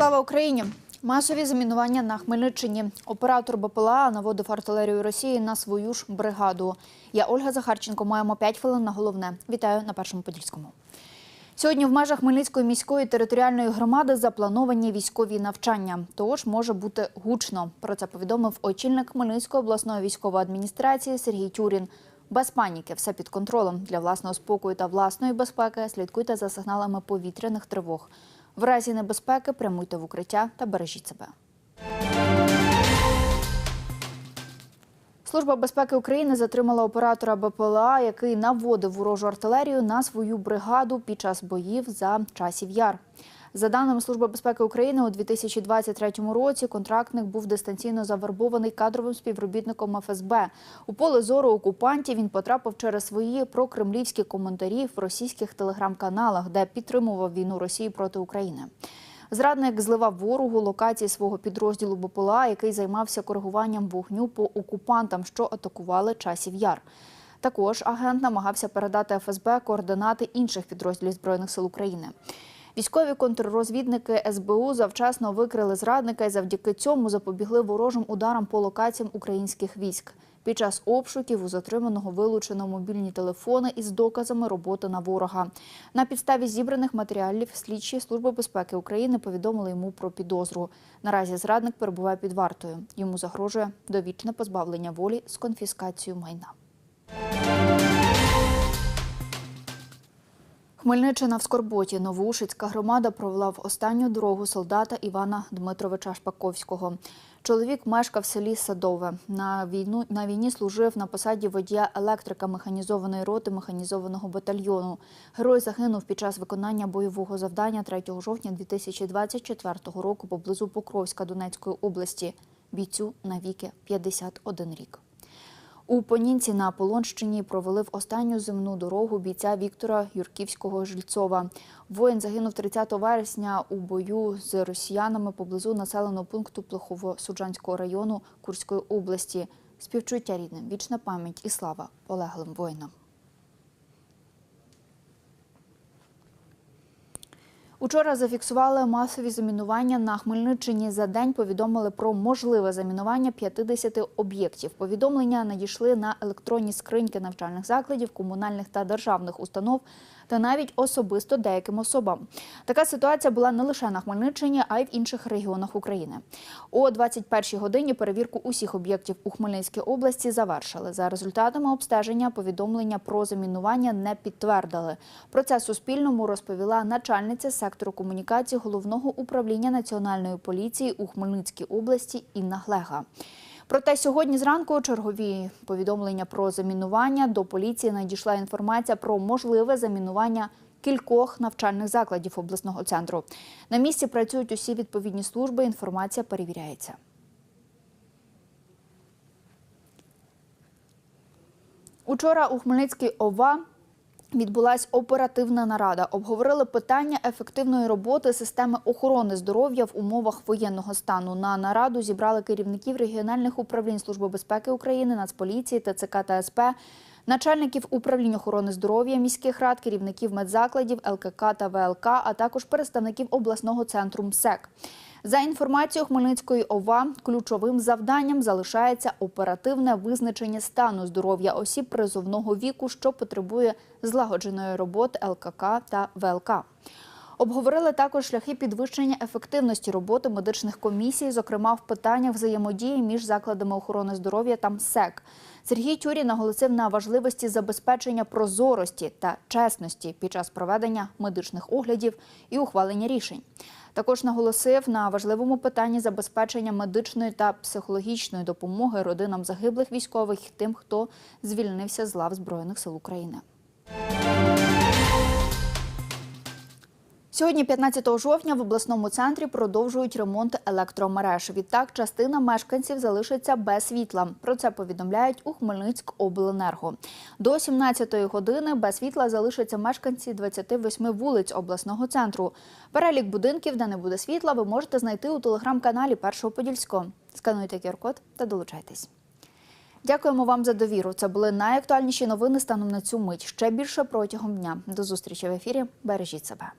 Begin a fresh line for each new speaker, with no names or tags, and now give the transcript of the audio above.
Слава Україні! Масові замінування на Хмельниччині. Оператор БПЛА наводив артилерію Росії на свою ж бригаду. Я Ольга Захарченко. Маємо 5 хвилин на головне. Вітаю на першому подільському. Сьогодні в межах Хмельницької міської територіальної громади заплановані військові навчання. Тож може бути гучно. Про це повідомив очільник Хмельницької обласної військової адміністрації Сергій Тюрін. Без паніки, все під контролем для власного спокою та власної безпеки. Слідкуйте за сигналами повітряних тривог. В разі небезпеки прямуйте в укриття та бережіть себе. Служба безпеки України затримала оператора БПЛА, який наводив ворожу артилерію на свою бригаду під час боїв за часів яр. За даними Служби безпеки України, у 2023 році контрактник був дистанційно завербований кадровим співробітником ФСБ. У поле зору окупантів він потрапив через свої прокремлівські коментарі в російських телеграм-каналах, де підтримував війну Росії проти України. Зрадник зливав ворогу локації свого підрозділу БПЛА, який займався коригуванням вогню по окупантам, що атакували часів яр. Також агент намагався передати ФСБ координати інших підрозділів збройних сил України. Військові контррозвідники СБУ завчасно викрили зрадника і завдяки цьому запобігли ворожим ударам по локаціям українських військ. Під час обшуків у затриманого вилучено мобільні телефони із доказами роботи на ворога. На підставі зібраних матеріалів слідчі Служби безпеки України повідомили йому про підозру. Наразі зрадник перебуває під вартою. Йому загрожує довічне позбавлення волі з конфіскацією майна. Хмельниччина в Скорботі. Новоушицька громада провела в останню дорогу солдата Івана Дмитровича Шпаковського. Чоловік мешкав в селі Садове. На війну на війні служив на посаді водія електрика механізованої роти механізованого батальйону. Герой загинув під час виконання бойового завдання 3 жовтня 2024 року поблизу Покровська Донецької області. Бійцю навіки 51 рік. У Понінці на Полонщині провели в останню земну дорогу бійця Віктора Юрківського Жильцова. Воїн загинув 30 вересня у бою з росіянами поблизу населеного пункту Плохово-Суджанського району Курської області. Співчуття рідним, вічна пам'ять і слава полеглим воїнам. Учора зафіксували масові замінування на Хмельниччині. За день повідомили про можливе замінування 50 об'єктів. Повідомлення надійшли на електронні скриньки навчальних закладів, комунальних та державних установ та навіть особисто деяким особам. Така ситуація була не лише на Хмельниччині, а й в інших регіонах України. О 21-й годині перевірку усіх об'єктів у Хмельницькій області завершили. За результатами обстеження повідомлення про замінування не підтвердили. Про це Суспільному розповіла начальниця комунікації головного управління національної поліції у Хмельницькій області Інна Глега. Проте сьогодні зранку чергові повідомлення про замінування до поліції надійшла інформація про можливе замінування кількох навчальних закладів обласного центру. На місці працюють усі відповідні служби. Інформація перевіряється. Учора у Хмельницькій ОВА Відбулась оперативна нарада. Обговорили питання ефективної роботи системи охорони здоров'я в умовах воєнного стану. На нараду зібрали керівників регіональних управлінь Служби безпеки України, Нацполіції, ТЦК та СП, начальників управлінь охорони здоров'я міських рад, керівників медзакладів, ЛКК та ВЛК, а також представників обласного центру МСЕК. За інформацією Хмельницької ОВА, ключовим завданням залишається оперативне визначення стану здоров'я осіб призовного віку, що потребує злагодженої роботи ЛКК та ВЛК. Обговорили також шляхи підвищення ефективності роботи медичних комісій, зокрема в питаннях взаємодії між закладами охорони здоров'я та МСЕК. Сергій Тюрі наголосив на важливості забезпечення прозорості та чесності під час проведення медичних оглядів і ухвалення рішень. Також наголосив на важливому питанні забезпечення медичної та психологічної допомоги родинам загиблих військових тим, хто звільнився з лав Збройних сил України. Сьогодні, 15 жовтня, в обласному центрі продовжують ремонт електромереж. Відтак, частина мешканців залишиться без світла. Про це повідомляють у Хмельницькобленерго. До 17-ї години без світла залишаться мешканці 28 вулиць обласного центру. Перелік будинків, де не буде світла, ви можете знайти у телеграм-каналі Першого Подільського. Скануйте QR-код та долучайтесь. Дякуємо вам за довіру. Це були найактуальніші новини станом на цю мить. Ще більше протягом дня. До зустрічі в ефірі. Бережіть себе.